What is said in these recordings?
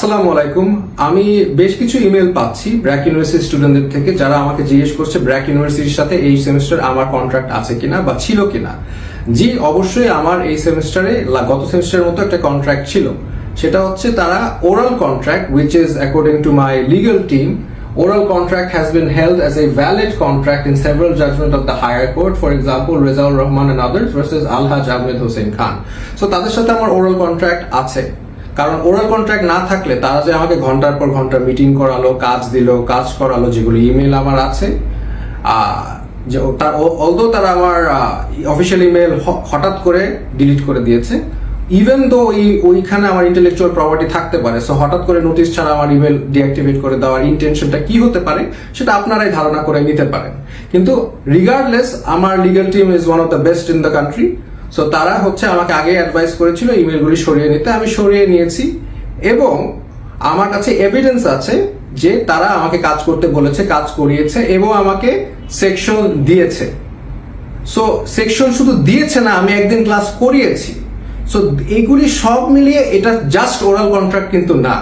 আসসালামু আলাইকুম। আমি বেশ কিছু ইমেল পাচ্ছি ব্র্যাক ইউনিভার্সিটি স্টুডেন্টদের থেকে যারা আমাকে জিজ্ঞেস করছে ব্র্যাক ইউনিভার্সিটির সাথে এই সেমিস্টার আমার কন্ট্রাক্ট আছে কিনা বা ছিল কিনা। জি অবশ্যই আমার এই সেমিস্টারে গত সেমিস্টারের মতো একটা কন্ট্রাক্ট ছিল। সেটা হচ্ছে তারা oral contract which is according to my legal team Oral contract has been held as a valid contract in several judgments of the higher court, for example, Rizal Rahman and others versus Alhaj Ahmed Hussein Khan. So তাদের সাথে আমার oral contract আছে। কারণ oral contract না থাকলে তারা যে আমাকে ঘণ্টার পর ঘণ্টা মিটিং করালো, কাজ দিল, কাজ করালো, যেগুলো ইমেল আমার আছে যে অলদো তারা আমার অফিসিয়াল ইমেল হঠাৎ করে ডিলিট করে দিয়েছে ইভেন দো ওই, ওইখানে আমার ইন্টেলেকচুয়াল প্রপার্টি থাকতে পারে সো হঠাৎ করে নোটিশ ছাড়া আমার ইমেল ডিঅ্যাক্টিভেট করে দেওয়ার ইন্টেনশনটা কি হতে পারে, সেটা আপনারাই ধারণা করে নিতে পারেন। কিন্তু রিগার্ডলেস আমার legal team is one of the best in the country so তারা হচ্ছে আমাকে আগে অ্যাডভাইস করেছিল ইমেলগুলি সরিয়ে নিতে। আমি সরিয়ে নিয়েছি এবং আমার কাছে এভিডেন্স আছে যে তারা আমাকে কাজ করতে বলেছে কাজ করিয়েছে এবং আমাকে সেকশন দিয়েছে। সো সেকশন শুধু দিয়েছে না আমি একদিন ক্লাস করিয়েছি। সো এগুলি সব মিলিয়ে এটা জাস্ট ওরাল কন্ট্রাক্ট কিন্তু না।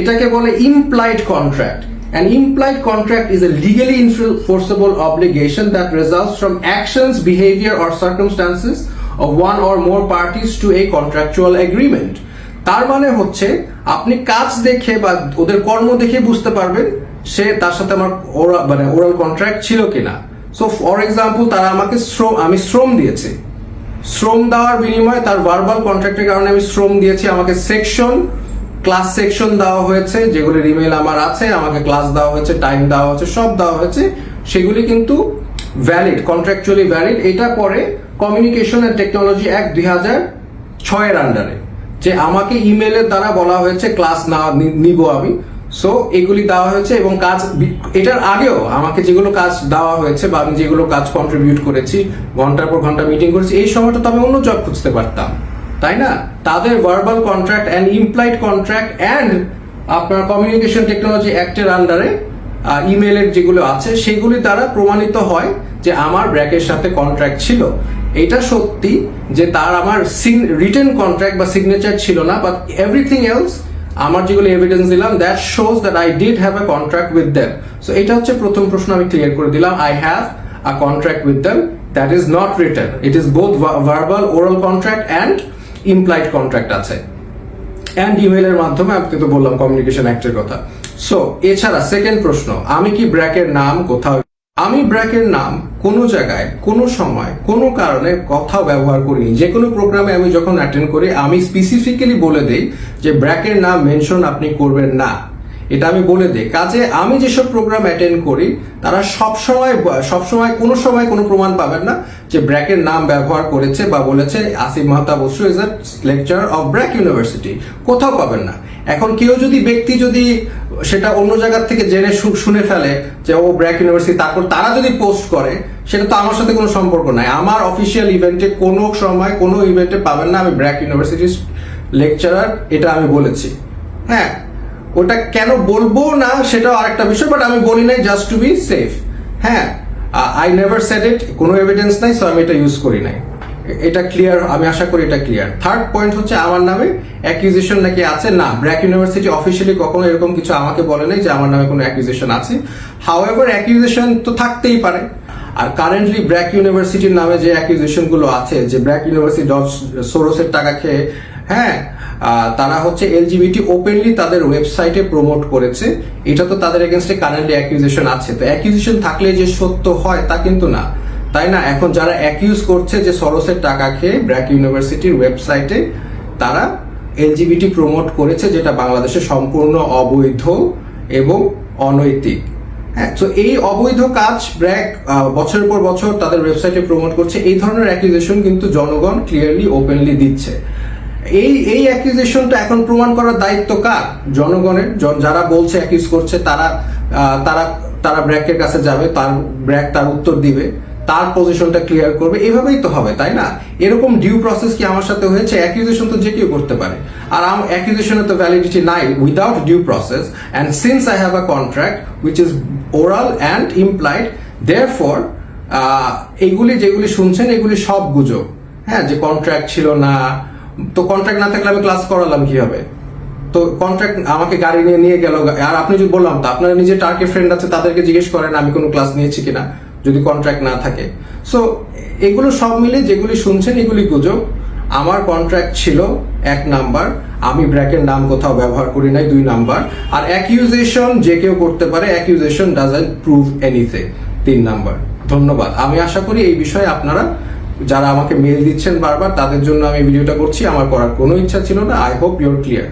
এটাকে বলে implied contract An implied contract is a legally enforceable obligation that results from actions, behavior, or circumstances of one or more parties to a contractual agreement. তার মানে হচ্ছে, আপনি কাজ দেখে বা ওদের কর্ম দেখে বুঝতে পারবেন সে তার সাথে আমার ওরা মানে ওরাল কন্ট্রাক্ট ছিল কিনা। সো ফর এক্সাম্পল তারা আমাকে শ্রম, আমি শ্রম দিয়েছি। শ্রম দেওয়ার বিনিময়ে তার ভার্বাল কন্ট্রাক্টের কারণে আমি শ্রম দিয়েছি। আমাকে সেকশন ক্লাস সেকশন দেওয়া হয়েছে, যেগুলির ইমেল আমার আছে, আমাকে ক্লাস দেওয়া হয়েছে টাইম দেওয়া হয়েছে, সব দেওয়া হয়েছে। সেগুলি কিন্তু ভ্যালিড কন্ট্রাকচুয়ালি ভ্যালিড এটা পরে কমিউনিকেশন অ্যান্ড টেকনোলজি অ্যাক্ট দুই হাজার ছয়ের আন্ডারে যে আমাকে ইমেলের দ্বারা বলা হয়েছে ক্লাস না নিব আমি। সো এগুলি দেওয়া হয়েছে এবং কাজ এটার আগেও আমাকে যেগুলো কাজ দেওয়া হয়েছে বা আমি যেগুলো কাজ কন্ট্রিবিউট করেছি, ঘণ্টার পর ঘণ্টা মিটিং করেছি, এই সময়টা তো আমি অন্য জব খুঁজতে পারতাম। তাই না? তাদের verbal contract and implied contract and আপনার কমিউনিকেশন টেকনোলজি অ্যাক্টের আন্ডারে ইমেলের যেগুলো আছে, সেগুলি দ্বারা প্রমাণিত হয় যে আমার ব্র্যাকের সাথে কন্ট্রাক্ট ছিল, এটা সত্যি যে তার আমার রিটেন কন্ট্রাক্ট বা সিগনেচার ছিল না বাট এভরিথিং এলস আমার যেগুলো এভিডেন্স দিলাম that shows that I did have a contract with them so এটা হচ্ছে প্রথম প্রশ্ন আমি ক্লিয়ার করে দিলাম I have a contract with them that is not written it is both verbal oral contract and implied contract আছে। And ইমেলের মাধ্যমে আপনি তো বললাম কমিউনিকেশন অ্যাক্টের কথা। সো এছাড়া সেকেন্ড প্রশ্ন, আমি কি ব্র্যাকের নাম কোথাও আমি ব্র্যাকের নাম, কোনো জায়গায়, কোনো সময়, কোনো কারণে কোথাও ব্যবহার করিনি। যে কোনো প্রোগ্রামে আমি যখন অ্যাটেন্ড করি, আমি স্পেসিফিক্যালি বলে দেই যে ব্র্যাকের নাম মেনশন আপনি করবেন না। এটা আমি বলে দিই। কাজে আমি যেসব প্রোগ্রাম অ্যাটেন্ড করি, তারা সব সময় সব সময়, কোনো সময় কোনো প্রমাণ পাবেন না যে ব্র্যাকের নাম ব্যবহার করেছে বা বলেছে Asif Mahtab Basu is a lecture of BRAC university কোথাও পাবেন না। এখন কেউ যদি, ব্যক্তি যদি সেটা অন্য জায়গার থেকে জেনে শুনে ফেলে যে, ও ব্র্যাক ইউনিভার্সিটি, তারপর তারা যদি পোস্ট করে, সেটা তো আমার সাথে কোনো সম্পর্ক নাই। আমার অফিসিয়াল ইভেন্টে কোনো সময় কোনো ইভেন্টে পাবেন না আমি ব্র্যাক ইউনিভার্সিটির লেকচারার এটা আমি বলেছি। হ্যাঁ ওটা কেন বলব না সেটাও আরেকটা বিষয় বাট আমি বলি নাই জাস্ট টু বি সেফ হ্যাঁ আই নেভার সেড ইট কোনো এভিডেন্স নাই সো আমি এটা ইউজ করি নাই। এটা ক্লিয়ার আমি আশা করি এটা ক্লিয়ার থার্ড পয়েন্ট হচ্ছে আমার নামে অ্যাকিউজেশন নাকি আছে? না ব্র্যাক ইউনিভার্সিটি অফিসিয়ালি কখনো এরকম কিছু আমাকে বলে নাই যে আমার নামে কোনো অ্যাকিউজেশন আছে। হাউএভার অ্যাকিউজেশন তো থাকতেই পারে। আর কারেন্টলি ব্র্যাক ইউনিভার্সিটির নামে যে অ্যাকিউজেশনগুলো আছে, যে ব্র্যাক ইউনিভার্সিটি সোরসের টাকা খেয়ে হ্যাঁ তারা হচ্ছে এলজিবিটি ওপেনলি তাদের ওয়েবসাইটে প্রমোট করেছে। এটা তো তাদের এগেনস্টে কারেন্টলি অ্যাকিউজেশন আছে। তো অ্যাকিউজেশন থাকলে যে সত্য হয় তা কিন্তু না। তাই না? এখন যারা অ্যাকিউজ করছে যে সরসের টাকা খেয়ে ব্র্যাক ইউনিভার্সিটির ওয়েবসাইটে তারা এলজিবিটি প্রমোট করেছে যেটা বাংলাদেশে সম্পূর্ণ অবৈধ এবং অনৈতিক। হ্যাঁ তো এই অবৈধ কাজ ব্র্যাক বছরের পর বছর তাদের ওয়েবসাইটে প্রমোট করছে। এই ধরনের অ্যাকিউজেশন কিন্তু জনগণ ক্লিয়ারলি ওপেনলি দিচ্ছে। এই এই অ্যাকিউজেশনটা এখন প্রমাণ করার দায়িত্ব কার? জনগণের। যারা বলছে অ্যাকিউজ করছে, তারা তারা তারা ব্র্যাকের কাছে যাবে, তার, ব্র্যাক তার উত্তর দিবে। তার পজিশনটা ক্লিয়ার করবে। এভাবেই তো হবে, তাই না? এরকম ডিউ প্রসেস কি আমার সাথে হয়েছে? অ্যাকিউজেশন তো যে কেউ করতে পারে। আর আমার অ্যাকিউজেশনের তো ভ্যালিডিটি নাই without due process and since I have a contract which is oral and implied therefore এইগুলি যেগুলি শুনছেন, এগুলি সব গুজব। হ্যাঁ যে কন্ট্রাক্ট ছিল না। তো কন্ট্রাক্ট না থাকলে আমি ক্লাস করালাম কীভাবে? তো কন্ট্রাক্ট আমাকে গাড়ি নিয়ে নিয়ে গেল। আর আপনি যদি বললাম তো, আপনার নিজে টার্কি ফ্রেন্ড আছে, তাদেরকে জিজ্ঞেস করেন, আমি কোনো ক্লাস নিয়েছি কিনা? যদি কন্ট্রাক্ট না থাকে। সো এগুলো সব মিলে যেগুলি শুনছেন, এগুলি গুজব। আমার কন্ট্রাক্ট ছিল এক নাম্বার। আমি ব্র্যাকের নাম কোথাও ব্যবহার করি নাই, দুই নাম্বার। আর অ্যাকিউজেশন যে কেউ করতে পারে অ্যাকিউজেশন ডাজেন্ট প্রুভ এনিথিং তিন নাম্বার। ধন্যবাদ। আমি আশা করি এই বিষয়ে আপনারা যারা আমাকে মেল দিচ্ছেন বারবার, তাদের জন্য আমি ভিডিওটা করছি। আমার করার কোনো ইচ্ছা ছিল না। I hope your clear